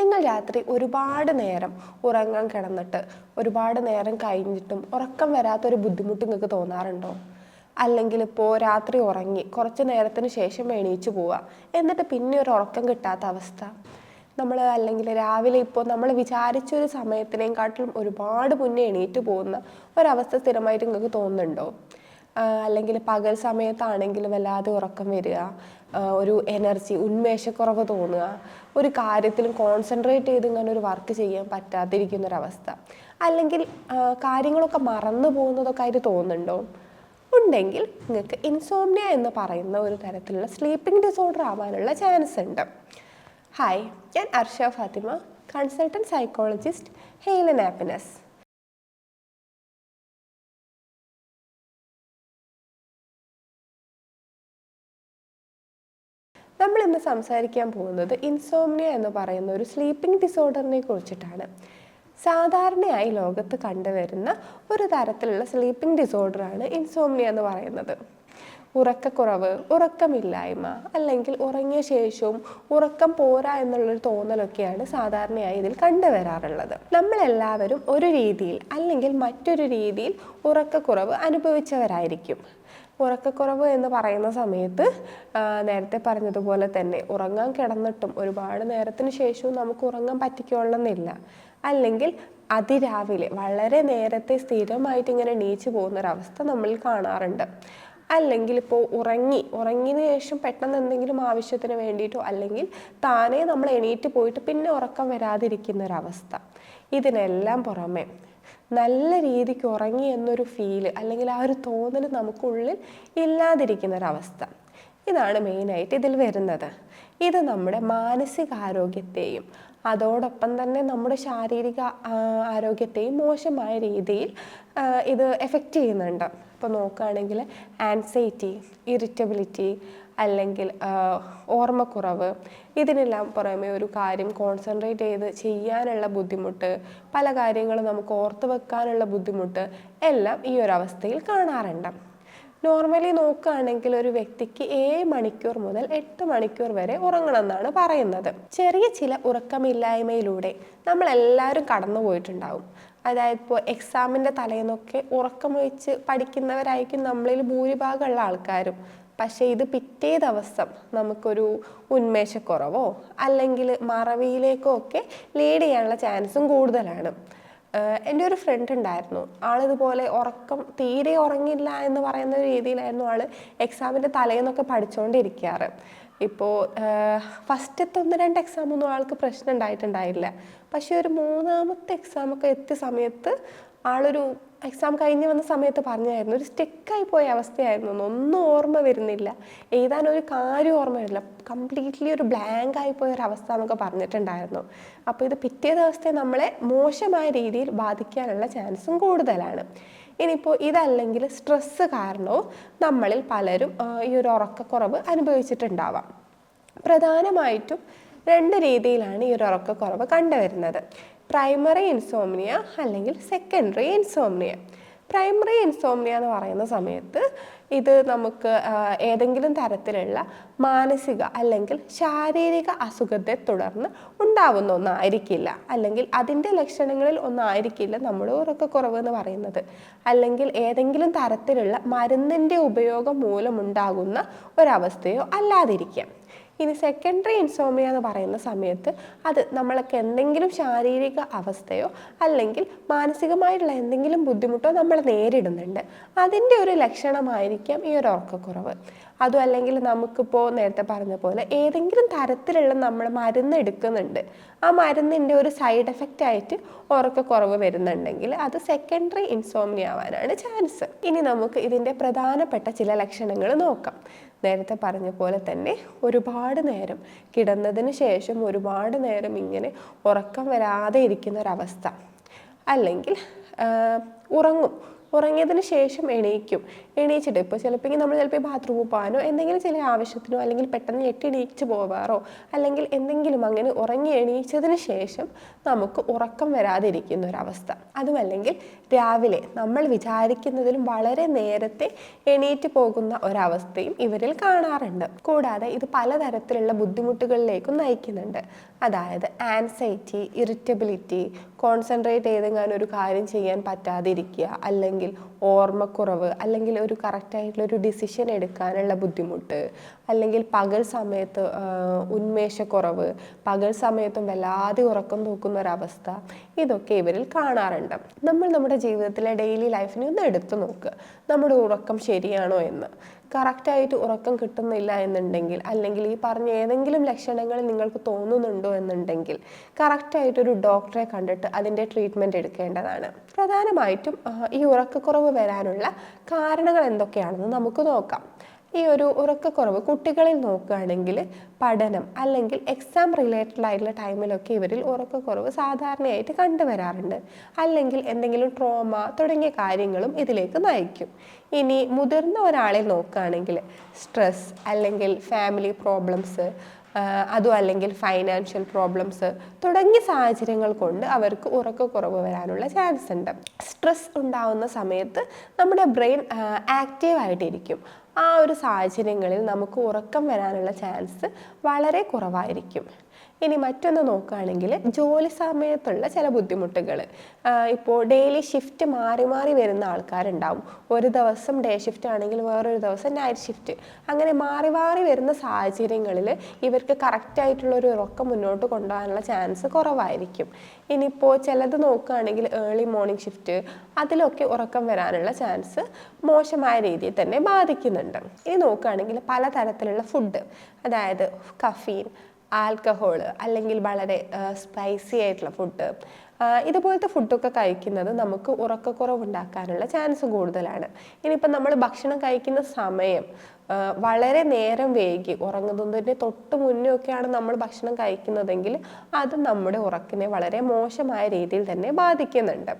നിങ്ങൾ രാത്രി ഒരുപാട് നേരം ഉറങ്ങാൻ കിടന്നിട്ട് ഒരുപാട് നേരം കഴിഞ്ഞിട്ടും ഉറക്കം വരാത്തൊരു ബുദ്ധിമുട്ട് നിങ്ങൾക്ക് തോന്നാറുണ്ടോ? അല്ലെങ്കിൽ ഇപ്പോൾ രാത്രി ഉറങ്ങി കുറച്ച് നേരത്തിന് ശേഷം എണീച്ചു പോവുക എന്നിട്ട് പിന്നെ ഒരു ഉറക്കം കിട്ടാത്ത അവസ്ഥ? നമ്മൾ അല്ലെങ്കിൽ രാവിലെ ഇപ്പോൾ നമ്മൾ വിചാരിച്ച ഒരു സമയത്തിനേക്കാട്ടിലും ഒരുപാട് മുന്നേ എണീറ്റ് പോകുന്ന ഒരവസ്ഥ സ്ഥിരമായിട്ട് നിങ്ങൾക്ക് തോന്നുന്നുണ്ടോ? അല്ലെങ്കിൽ പകൽ സമയത്താണെങ്കിൽ വല്ലാതെ ഉറക്കം വരിക ഒരു എനർജി ഉന്മേഷക്കുറവ് തോന്നുക ഒരു കാര്യത്തിലും കോൺസെൻട്രേറ്റ് ചെയ്ത് ഇങ്ങനെ ഒരു വർക്ക് ചെയ്യാൻ പറ്റാതിരിക്കുന്നൊരവസ്ഥ. അല്ലെങ്കിൽ കാര്യങ്ങളൊക്കെ മറന്നു പോകുന്നതൊക്കെ ആയിട്ട് തോന്നുന്നുണ്ടോ? ഉണ്ടെങ്കിൽ നിങ്ങൾക്ക് ഇൻസോംനിയ എന്ന് പറയുന്ന ഒരു തരത്തിലുള്ള സ്ലീപ്പിംഗ് ഡിസോർഡർ ആവാനുള്ള ചാൻസ് ഉണ്ട്. ഹായ് ഞാൻ അർഷ ഫാത്തിമ കൺസൾട്ടന്റ് സൈക്കോളജിസ്റ്റ് ഹെയ്ലൻ ഹാപ്പിനെസ് നമ്മൾ ഇന്ന് സംസാരിക്കാൻ പോകുന്നത് ഇൻസോംനിയ എന്ന് പറയുന്ന ഒരു സ്ലീപ്പിംഗ് ഡിസോർഡറിനെ കുറിച്ചിട്ടാണ്. സാധാരണയായി ലോകത്ത് കണ്ടുവരുന്ന ഒരു തരത്തിലുള്ള സ്ലീപ്പിംഗ് ഡിസോർഡറാണ് ഇൻസോംനിയ എന്ന് പറയുന്നത്. ഉറക്കക്കുറവ് ഉറക്കമില്ലായ്മ അല്ലെങ്കിൽ ഉറങ്ങിയ ശേഷവും ഉറക്കം പോരാ എന്നുള്ളൊരു തോന്നലൊക്കെയാണ് സാധാരണയായി ഇതിൽ കണ്ടുവരാറുള്ളത്. നമ്മളെല്ലാവരും ഒരു രീതിയിൽ അല്ലെങ്കിൽ മറ്റൊരു രീതിയിൽ ഉറക്കക്കുറവ് അനുഭവിച്ചവരായിരിക്കും. ഉറക്കക്കുറവ് എന്ന് പറയുന്ന സമയത്ത് നേരത്തെ പറഞ്ഞതുപോലെ തന്നെ ഉറങ്ങാൻ കിടന്നിട്ടും ഒരുപാട് നേരത്തിന് ശേഷവും നമുക്ക് ഉറങ്ങാൻ പറ്റിക്കൊള്ളുന്നില്ല. അല്ലെങ്കിൽ അതിരാവിലെ വളരെ നേരത്തെ സ്ഥിരമായിട്ട് ഇങ്ങനെ എണീച്ചു പോകുന്നൊരവസ്ഥ നമ്മൾ കാണാറുണ്ട്. അല്ലെങ്കിൽ ഇപ്പോൾ ഉറങ്ങി ഉറങ്ങിയതിന് ശേഷം പെട്ടെന്ന് എന്തെങ്കിലും ആവശ്യത്തിന് വേണ്ടിയിട്ടോ അല്ലെങ്കിൽ താനേ നമ്മൾ എണീറ്റ് പോയിട്ട് പിന്നെ ഉറക്കം വരാതിരിക്കുന്ന ഒരവസ്ഥ ഇതിനെല്ലാം പുറമെ നല്ല രീതിക്ക് ഉറങ്ങി എന്നൊരു ഫീൽ അല്ലെങ്കിൽ ആ ഒരു തോന്നൽ നമുക്കുള്ളിൽ ഇല്ലാതിരിക്കുന്ന ഒരവസ്ഥ ഇതാണ് മെയിനായിട്ട് ഇതിൽ വരുന്നത്. ഇത് നമ്മുടെ മാനസികാരോഗ്യത്തെയും അതോടൊപ്പം തന്നെ നമ്മുടെ ശാരീരിക ആരോഗ്യത്തെയും മോശമായ രീതിയിൽ ഇത് എഫക്റ്റ് ചെയ്യുന്നുണ്ട്. ഇപ്പോൾ നോക്കുകയാണെങ്കിൽ ആൻസൈറ്റി ഇറിറ്റബിലിറ്റി അല്ലെങ്കിൽ ഓർമ്മക്കുറവ് ഇതിനെല്ലാം പുറമെ ഒരു കാര്യം കോൺസെൻട്രേറ്റ് ചെയ്ത് ചെയ്യാനുള്ള ബുദ്ധിമുട്ട് പല കാര്യങ്ങളും നമുക്ക് ഓർത്ത് വെക്കാനുള്ള ബുദ്ധിമുട്ട് എല്ലാം ഈ ഒരു അവസ്ഥയിൽ കാണാറുണ്ട്. നോർമലി നോക്കുകയാണെങ്കിൽ ഒരു വ്യക്തിക്ക് ഏഴ് മണിക്കൂർ മുതൽ എട്ട് മണിക്കൂർ വരെ ഉറങ്ങണം എന്നാണ് പറയുന്നത്. ചെറിയ ചില ഉറക്കമില്ലായ്മയിലൂടെ നമ്മൾ എല്ലാവരും കടന്നു പോയിട്ടുണ്ടാവും. അതായത് ഇപ്പോൾ എക്സാമിന്റെ തലേന്നൊക്കെ ഉറക്കം ഒഴിച്ച് പഠിക്കുന്നവരായിരിക്കും നമ്മളിൽ ഭൂരിഭാഗമുള്ള ആൾക്കാരും. പക്ഷേ ഇത് പിറ്റേ ദിവസം നമുക്കൊരു ഉന്മേഷക്കുറവോ അല്ലെങ്കിൽ മറവിയിലേക്കോ ഒക്കെ ലീഡ് ചെയ്യാനുള്ള ചാൻസും കൂടുതലാണ്. എന്റെ ഒരു ഫ്രണ്ട് ഉണ്ടായിരുന്നു. ആളിതുപോലെ ഉറക്കം തീരെ ഉറങ്ങില്ല എന്ന് പറയുന്ന രീതിയിലായിരുന്നു ആൾ എക്സാമിന്റെ തലേന്നൊക്കെ പഠിച്ചുകൊണ്ടിരിക്കാറ് ഇപ്പോൾ ഫസ്റ്റത്തെ ഒന്ന് രണ്ട് എക്സാമൊന്നും ആൾക്ക് പ്രശ്നം ഉണ്ടായിട്ടുണ്ടായില്ല. പക്ഷേ ഒരു മൂന്നാമത്തെ എക്സാമൊക്കെ എത്തിയ സമയത്ത് ആളൊരു എക്സാം കഴിഞ്ഞ് വന്ന സമയത്ത് പറഞ്ഞായിരുന്നു ഒരു സ്റ്റിക്കായി പോയ അവസ്ഥയായിരുന്നു ഒന്നും ഓർമ്മ വരുന്നില്ല. എഴുതാൻ ഒരു കാര്യം ഓർമ്മ വരില്ല കംപ്ലീറ്റ്ലി ഒരു ബ്ലാങ്ക് ആയി പോയ ഒരു അവസ്ഥ എന്നൊക്കെ പറഞ്ഞിട്ടുണ്ടായിരുന്നു. അപ്പോൾ ഇത് പിറ്റേ ദിവസത്തെ നമ്മളെ മോശമായ രീതിയിൽ ബാധിക്കാനുള്ള ചാൻസും കൂടുതലാണ്. ഇനിയിപ്പോൾ ഇതല്ലെങ്കിൽ സ്ട്രെസ്സ് കാരണവും നമ്മളിൽ പലരും ഈ ഒരു ഉറക്കക്കുറവ് അനുഭവിച്ചിട്ടുണ്ടാവാം. പ്രധാനമായിട്ടും രണ്ട് രീതിയിലാണ് ഈ ഒരു ഉറക്കക്കുറവ് കണ്ടുവരുന്നത്. പ്രൈമറി ഇൻസോമിനിയ അല്ലെങ്കിൽ സെക്കൻഡറി ഇൻസോമിനിയ പ്രൈമറി ഇൻസോമിനിയ എന്ന് പറയുന്ന സമയത്ത് ഇത് നമുക്ക് ഏതെങ്കിലും തരത്തിലുള്ള മാനസിക അല്ലെങ്കിൽ ശാരീരിക അസുഖത്തെ തുടർന്ന് ഉണ്ടാവുന്ന ഒന്നായിരിക്കില്ല. അല്ലെങ്കിൽ അതിന്റെ ലക്ഷണങ്ങളിൽ ഒന്നായിരിക്കില്ല നമ്മുടെ ഉറക്കക്കുറവ് എന്ന് പറയുന്നത്. അല്ലെങ്കിൽ ഏതെങ്കിലും തരത്തിലുള്ള മരുന്നിന്റെ ഉപയോഗം മൂലമുണ്ടാകുന്ന ഒരവസ്ഥയോ അല്ലാതിരിക്കാം. ഇനി സെക്കൻഡറി ഇൻസോമിയ എന്ന് പറയുന്ന സമയത്ത് അത് നമ്മൾക്ക് എന്തെങ്കിലും ശാരീരിക അവസ്ഥയോ അല്ലെങ്കിൽ മാനസികമായിട്ടുള്ള എന്തെങ്കിലും ബുദ്ധിമുട്ടോ നമ്മൾ നേരിടുന്നുണ്ട്. അതിന്റെ ഒരു ലക്ഷണമായിരിക്കാം ഈ ഒരു ഉറക്കക്കുറവ്. അതും അല്ലെങ്കിൽ നമുക്കിപ്പോൾ നേരത്തെ പറഞ്ഞ പോലെ ഏതെങ്കിലും തരത്തിലുള്ള നമ്മൾ മരുന്ന് എടുക്കുന്നുണ്ട്. ആ മരുന്നിന്റെ ഒരു സൈഡ് എഫക്റ്റ് ആയിട്ട് ഉറക്കക്കുറവ് വരുന്നുണ്ടെങ്കിൽ അത് സെക്കൻഡറി ഇൻസോമിയ ആവാനാണ് ചാൻസ് ഇനി നമുക്ക് ഇതിന്റെ പ്രധാനപ്പെട്ട ചില ലക്ഷണങ്ങൾ നോക്കാം. നേരത്തെ പറഞ്ഞ പോലെ തന്നെ ഒരുപാട് നേരം കിടന്നതിന് ശേഷം ഒരുപാട് നേരം ഇങ്ങനെ ഉറക്കം വരാതെ ഇരിക്കുന്ന ഒരവസ്ഥ. അല്ലെങ്കിൽ ഉറങ്ങും. ഉറങ്ങിയതിന് ശേഷം എണീക്കും. എണീച്ചിട്ട് ഇപ്പോൾ ചിലപ്പോൾ നമ്മൾ ചിലപ്പോൾ ബാത്റൂമിൽ പോകാനോ എന്തെങ്കിലും ചില ആവശ്യത്തിനോ അല്ലെങ്കിൽ പെട്ടെന്ന് ഞെട്ടിണീച്ച് പോവാറോ അല്ലെങ്കിൽ എന്തെങ്കിലും അങ്ങനെ ഉറങ്ങി എണീച്ചതിന് ശേഷം നമുക്ക് ഉറക്കം വരാതിരിക്കുന്ന ഒരവസ്ഥ. അതുമല്ലെങ്കിൽ രാവിലെ നമ്മൾ വിചാരിക്കുന്നതിലും വളരെ നേരത്തെ എണീറ്റ് പോകുന്ന ഒരവസ്ഥയും ഇവരിൽ കാണാറുണ്ട്. കൂടാതെ ഇത് പലതരത്തിലുള്ള ബുദ്ധിമുട്ടുകളിലേക്കും നയിക്കുന്നുണ്ട്. അതായത് ആൻസൈറ്റി ഇറിറ്റബിലിറ്റി കോൺസെൻട്രേറ്റ് ചെയ്തെങ്ങാനും ഒരു കാര്യം ചെയ്യാൻ പറ്റാതിരിക്കുക അല്ലെങ്കിൽ ഓർമ്മക്കുറവ് അല്ലെങ്കിൽ ഒരു കറക്റ്റായിട്ടുള്ള ഒരു ഡിസിഷൻ എടുക്കാനുള്ള ബുദ്ധിമുട്ട് അല്ലെങ്കിൽ പകൽ സമയത്ത് ഉന്മേഷക്കുറവ് പകൽ സമയത്തും വല്ലാതെ ഉറക്കം തൂക്കുന്ന ഒരവസ്ഥ ഇതൊക്കെ ഇവരിൽ കാണാറുണ്ട്. നമ്മൾ നമ്മുടെ ജീവിതത്തിലെ ഡെയിലി ലൈഫിനെ ഒന്ന് എടുത്തു നോക്കുക നമ്മുടെ ഉറക്കം ശരിയാണോ എന്ന്. കറക്റ്റായിട്ട് ഉറക്കം കിട്ടുന്നില്ല എന്നുണ്ടെങ്കിൽ അല്ലെങ്കിൽ ഈ പറഞ്ഞ ഏതെങ്കിലും ലക്ഷണങ്ങൾ നിങ്ങൾക്ക് തോന്നുന്നുണ്ടോ എന്നുണ്ടെങ്കിൽ കറക്റ്റായിട്ടൊരു ഡോക്ടറെ കണ്ടിട്ട് അതിന്റെ ട്രീറ്റ്മെന്റ് എടുക്കേണ്ടതാണ്. പ്രധാനമായിട്ടും ഈ ഉറക്കക്കുറവ് വരാനുള്ള കാരണങ്ങൾ എന്തൊക്കെയാണെന്ന് നമുക്ക് നോക്കാം. ഈ ഒരു ഉറക്കക്കുറവ് കുട്ടികളിൽ നോക്കുകയാണെങ്കിൽ പഠനം അല്ലെങ്കിൽ എക്സാം റിലേറ്റഡ് ആയിട്ടുള്ള ടൈമിലൊക്കെ ഇവരിൽ ഉറക്കക്കുറവ് സാധാരണയായിട്ട് കണ്ടുവരാറുണ്ട്. അല്ലെങ്കിൽ എന്തെങ്കിലും ട്രോമ തുടങ്ങിയ കാര്യങ്ങളും ഇതിലേക്ക് നയിക്കും. ഇനി മുതിർന്ന ഒരാളെ നോക്കുകയാണെങ്കിൽ സ്ട്രെസ് അല്ലെങ്കിൽ ഫാമിലി പ്രോബ്ലംസ് അതും അല്ലെങ്കിൽ ഫൈനാൻഷ്യൽ പ്രോബ്ലംസ് തുടങ്ങിയ സാഹചര്യങ്ങൾ കൊണ്ട് അവർക്ക് ഉറക്കക്കുറവ് വരാനുള്ള ചാൻസ് ഉണ്ട്. സ്ട്രെസ് ഉണ്ടാവുന്ന സമയത്ത് നമ്മുടെ ബ്രെയിൻ ആക്റ്റീവ് ആയിട്ടിരിക്കും. ആ ഒരു സാഹചര്യങ്ങളിൽ നമുക്ക് ഉറക്കം വരാനുള്ള ചാൻസ് വളരെ കുറവായിരിക്കും. ഇനി മറ്റൊന്ന് നോക്കുകയാണെങ്കിൽ ജോലി സമയത്തുള്ള ചില ബുദ്ധിമുട്ടുകൾ. ഇപ്പോൾ ഡെയിലി ഷിഫ്റ്റ് മാറി മാറി വരുന്ന ആൾക്കാരുണ്ടാവും. ഒരു ദിവസം ഡേ ഷിഫ്റ്റ് ആണെങ്കിൽ വേറൊരു ദിവസം നൈറ്റ് ഷിഫ്റ്റ് അങ്ങനെ മാറി മാറി വരുന്ന സാഹചര്യങ്ങളിൽ ഇവർക്ക് കറക്റ്റായിട്ടുള്ള ഒരു ഉറക്കം മുന്നോട്ട് കൊണ്ടുപോകാനുള്ള ചാൻസ് കുറവായിരിക്കും. ഇനിയിപ്പോൾ ചിലത് നോക്കുകയാണെങ്കിൽ ഏർലി മോർണിംഗ് ഷിഫ്റ്റ് അതിലൊക്കെ ഉറക്കം വരാനുള്ള ചാൻസ് മോശമായ രീതിയിൽ തന്നെ ബാധിക്കുന്നുണ്ട്. ഇനി നോക്കുകയാണെങ്കിൽ പലതരത്തിലുള്ള ഫുഡ് അതായത് കഫീൻ ആൽക്കഹോൾ അല്ലെങ്കിൽ വളരെ സ്പൈസി ആയിട്ടുള്ള ഫുഡ് ഇതുപോലത്തെ ഫുഡൊക്കെ കഴിക്കുന്നത് നമുക്ക് ഉറക്കക്കുറവ് ഉണ്ടാക്കാനുള്ള ചാൻസ് കൂടുതലാണ്. ഇനിയിപ്പം നമ്മൾ ഭക്ഷണം കഴിക്കുന്ന സമയം വളരെ നേരം വൈകി. ഉറങ്ങുന്നതിന്റെ തൊട്ട് മുന്നേ ഒക്കെയാണ് നമ്മൾ ഭക്ഷണം കഴിക്കുന്നതെങ്കിൽ അത് നമ്മുടെ ഉറക്കിനെ വളരെ മോശമായ രീതിയിൽ തന്നെ ബാധിക്കുന്നുണ്ട്.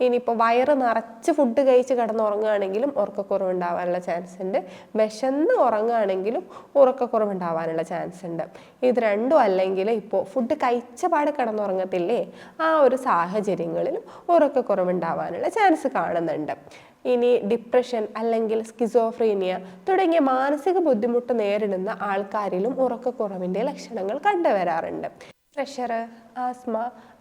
ഇനിയിപ്പോൾ വയറ് നിറച്ച് ഫുഡ് കഴിച്ച് കിടന്നുറങ്ങുകയാണെങ്കിലും ഉറക്കക്കുറവ് ഉണ്ടാവാനുള്ള ചാൻസ് ഉണ്ട്. വിശന്ന് ഉറങ്ങുകയാണെങ്കിലും ഉറക്കക്കുറവ് ഉണ്ടാവാനുള്ള ചാൻസ് ഉണ്ട്. ഇത് രണ്ടും അല്ലെങ്കിൽ ഇപ്പോൾ ഫുഡ് കഴിച്ച പാട് കിടന്നുറങ്ങത്തില്ലേ? ആ ഒരു സാഹചര്യങ്ങളിലും ഉറക്കക്കുറവ് ഉണ്ടാവാനുള്ള ചാൻസ് കാണുന്നുണ്ട്. ഇനി ഡിപ്രഷൻ അല്ലെങ്കിൽ സ്കിസോഫ്രീനിയ തുടങ്ങിയ മാനസിക ബുദ്ധിമുട്ട് നേരിടുന്ന ആൾക്കാരിലും ഉറക്കക്കുറവിന്റെ ലക്ഷണങ്ങൾ കണ്ടുവരാറുണ്ട്. പ്രഷർ ആസ്മ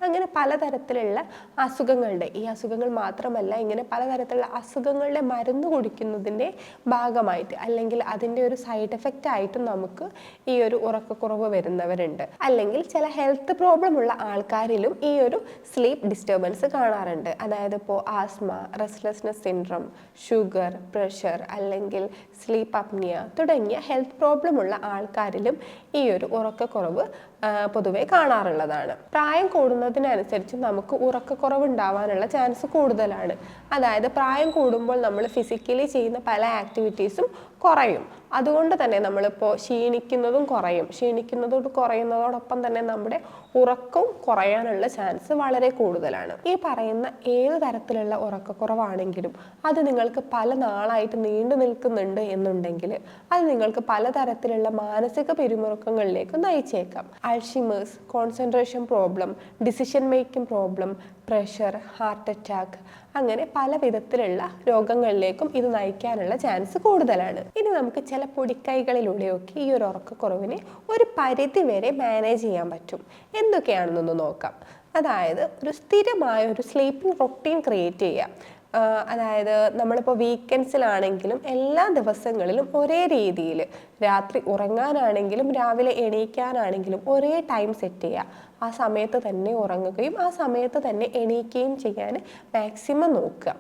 അങ്ങനെ പലതരത്തിലുള്ള അസുഖങ്ങളുടെ ഈ അസുഖങ്ങൾ മാത്രമല്ല ഇങ്ങനെ പലതരത്തിലുള്ള അസുഖങ്ങളുടെ മരുന്ന് കുടിക്കുന്നതിന്റെ ഭാഗമായിട്ട് അല്ലെങ്കിൽ അതിന്റെ ഒരു സൈഡ് എഫക്റ്റ് ആയിട്ടും നമുക്ക് ഈ ഒരു ഉറക്കക്കുറവ് വരുന്നവരുണ്ട്. അല്ലെങ്കിൽ ചില ഹെൽത്ത് പ്രോബ്ലം ഉള്ള ആൾക്കാരിലും ഈ ഒരു സ്ലീപ്പ് ഡിസ്റ്റർബൻസ് കാണാറുണ്ട്. അതായത് ഇപ്പോൾ asthma restlessness syndrome sugar pressure അല്ലെങ്കിൽ സ്ലീപ്പ് അപ്നിയ തുടങ്ങിയ ഹെൽത്ത് പ്രോബ്ലം ഉള്ള ആൾക്കാരിലും ഈ ഒരു ഉറക്കക്കുറവ് പൊതുവെ കാണാറുള്ളതാണ്. പ്രായം കൂടുന്നതിനനുസരിച്ച് നമുക്ക് ഉറക്കക്കുറവ് ഉണ്ടാവാനുള്ള ചാൻസ് കൂടുതലാണ്. അതായത് പ്രായം കൂടുമ്പോൾ നമ്മൾ ഫിസിക്കലി ചെയ്യുന്ന പല ആക്ടിവിറ്റീസും കുറയും. അതുകൊണ്ട് തന്നെ നമ്മളിപ്പോൾ ക്ഷീണിക്കുന്നതും കുറയും. ക്ഷീണിക്കുന്നതോട് കുറയുന്നതോടൊപ്പം തന്നെ നമ്മുടെ ഉറക്കവും കുറയാനുള്ള ചാൻസ് വളരെ കൂടുതലാണ്. ഈ പറയുന്ന ഏത് തരത്തിലുള്ള ഉറക്കക്കുറവാണെങ്കിലും അത് നിങ്ങൾക്ക് പല നാളായിട്ട് നീണ്ടു നിൽക്കുന്നുണ്ട് എന്നുണ്ടെങ്കിൽ അത് നിങ്ങൾക്ക് പലതരത്തിലുള്ള മാനസിക പിരിമുറുക്കങ്ങളിലേക്ക് നയിച്ചേക്കാം. Alzheimer's concentration problem decision making problem pressure heart attack അങ്ങനെ പല വിധത്തിലുള്ള രോഗങ്ങളിലേക്കും ഇത് നയിക്കാനുള്ള ചാൻസ് കൂടുതലാണ്. ഇനി നമുക്ക് ചില പൊടിക്കൈകളിലൂടെയൊക്കെ ഈ ഒരു ഉറക്കക്കുറവിനെ ഒരു പരിധി വരെ മാനേജ് ചെയ്യാൻ പറ്റും. എന്തൊക്കെയാണെന്നൊന്ന് നോക്കാം. അതായത് ഒരു സ്ഥിരമായ ഒരു സ്ലീപ്പിംഗ് റൊട്ടീൻ ക്രിയേറ്റ് ചെയ്യുക. അതായത് നമ്മളിപ്പോൾ വീക്കെൻഡ്സിലാണെങ്കിലും എല്ലാ ദിവസങ്ങളിലും ഒരേ രീതിയിൽ രാത്രി ഉറങ്ങാനാണെങ്കിലും രാവിലെ എണീക്കാനാണെങ്കിലും ഒരേ ടൈം സെറ്റ് ചെയ്യുക ആ സമയത്ത് തന്നെ ഉറങ്ങുകയും ആ സമയത്ത് തന്നെ എണീക്കുകയും ചെയ്യാൻ മാക്സിമം നോക്കുക.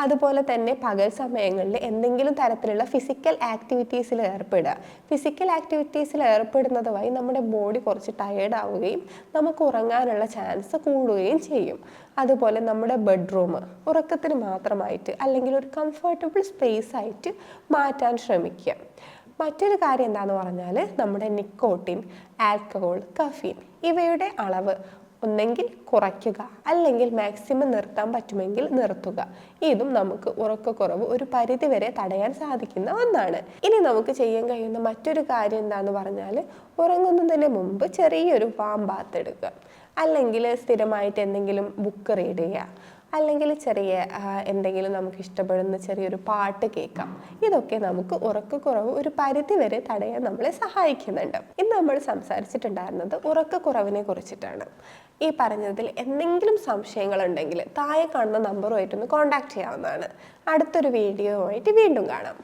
അതുപോലെ തന്നെ പകൽ സമയങ്ങളിൽ എന്തെങ്കിലും തരത്തിലുള്ള ഫിസിക്കൽ ആക്ടിവിറ്റീസിൽ ഏർപ്പെടുക. ഫിസിക്കൽ ആക്ടിവിറ്റീസിൽ ഏർപ്പെടുന്നത് വഴി നമ്മുടെ ബോഡി കുറച്ച് ടയേർഡ് ആവുകയും നമുക്ക് ഉറങ്ങാനുള്ള ചാൻസ് കൂടുകയും ചെയ്യും. അതുപോലെ നമ്മുടെ ബെഡ്റൂം ഉറക്കത്തിന് മാത്രമായിട്ട് അല്ലെങ്കിൽ ഒരു കംഫർട്ടബിൾ സ്പേസ് ആയിട്ട് മാറ്റാൻ ശ്രമിക്കുക. മറ്റൊരു കാര്യം എന്താണെന്ന് പറഞ്ഞാൽ നമ്മുടെ നിക്കോട്ടിൻ ആൽക്കഹോൾ കഫീൻ ഇവയുടെ അളവ് ഒന്നെങ്കിൽ കുറയ്ക്കുക അല്ലെങ്കിൽ മാക്സിമം നിർത്താൻ പറ്റുമെങ്കിൽ നിർത്തുക. ഇതും നമുക്ക് ഉറക്കക്കുറവ് ഒരു പരിധി വരെ തടയാൻ സാധിക്കുന്ന ഒന്നാണ്. ഇനി നമുക്ക് ചെയ്യാൻ കഴിയുന്ന മറ്റൊരു കാര്യം എന്താന്ന് പറഞ്ഞാൽ ഉറങ്ങുന്നതിന് മുമ്പ് ചെറിയൊരു വാം ബാത്ത് എടുക്കുക. അല്ലെങ്കിൽ സ്ഥിരമായിട്ട് എന്തെങ്കിലും ബുക്ക് റീഡ് ചെയ്യുക. അല്ലെങ്കിൽ ചെറിയ എന്തെങ്കിലും നമുക്ക് ഇഷ്ടപ്പെടുന്ന ചെറിയൊരു പാട്ട് കേൾക്കാം. ഇതൊക്കെ നമുക്ക് ഉറക്കക്കുറവ് ഒരു പരിധി വരെ തടയാൻ നമ്മളെ സഹായിക്കുന്നുണ്ട്. ഇന്ന് നമ്മൾ സംസാരിച്ചിട്ടുണ്ടായിരുന്നത് ഉറക്കക്കുറവിനെ കുറിച്ചിട്ടാണ്. ഈ പറഞ്ഞതിൽ എന്തെങ്കിലും സംശയങ്ങളുണ്ടെങ്കിൽ താഴെ കാണുന്ന നമ്പറുമായിട്ടൊന്ന് കോൺടാക്ട് ചെയ്യാവുന്നതാണ്. അടുത്തൊരു വീഡിയോ ആയിട്ട് വീണ്ടും കാണാം.